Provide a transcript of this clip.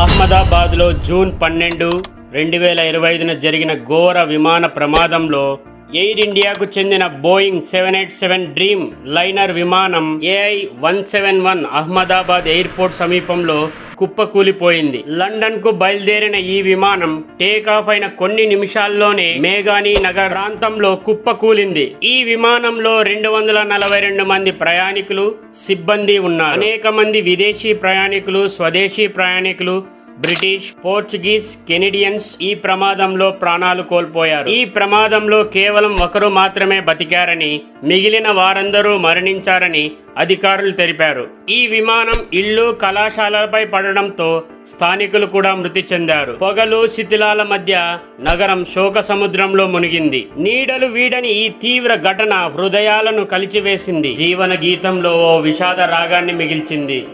అహ్మదాబాద్లో జూన్ పన్నెండు రెండు వేల ఇరవై ఐదున జరిగిన ఘోర విమాన ప్రమాదంలో ఎయిర్ ఇండియాకు చెందిన Boeing seven eight seven Dreamliner విమానం AI one seven one Ahmedabad airport సమీపంలో కుప్పకూలిపోయింది. లండన్కు బయలుదేరిన ఈ విమానం టేక్ ఆఫ్ అయిన కొన్ని నిమిషాల్లోనే మేఘాని నగర్ ప్రాంతంలో కుప్పకూలింది. ఈ విమానంలో రెండు వందల నలభై రెండు మంది ప్రయాణికులు సిబ్బంది ఉన్నారు. అనేక మంది విదేశీ ప్రయాణికులు స్వదేశీ ప్రయాణికులు బ్రిటిష్ పోర్చుగీస్ కెనడియన్స్ ఈ ప్రమాదంలో ప్రాణాలు కోల్పోయారు. ఈ ప్రమాదంలో కేవలం ఒకరు మాత్రమే బతికారని మిగిలిన వారందరూ మరణించారని అధికారులు తెలిపారు. ఈ విమానం ఇళ్ళు కళాశాలలపై పడడంతో స్థానికులు కూడా మృతి చెందారు. పొగలు శిథిలాల మధ్య నగరం శోక సముద్రంలో మునిగింది. నీడలు వీడని ఈ తీవ్ర ఘటన హృదయాలను కలిచివేసింది. జీవన గీతంలో ఓ విషాద రాగాన్ని మిగిల్చింది.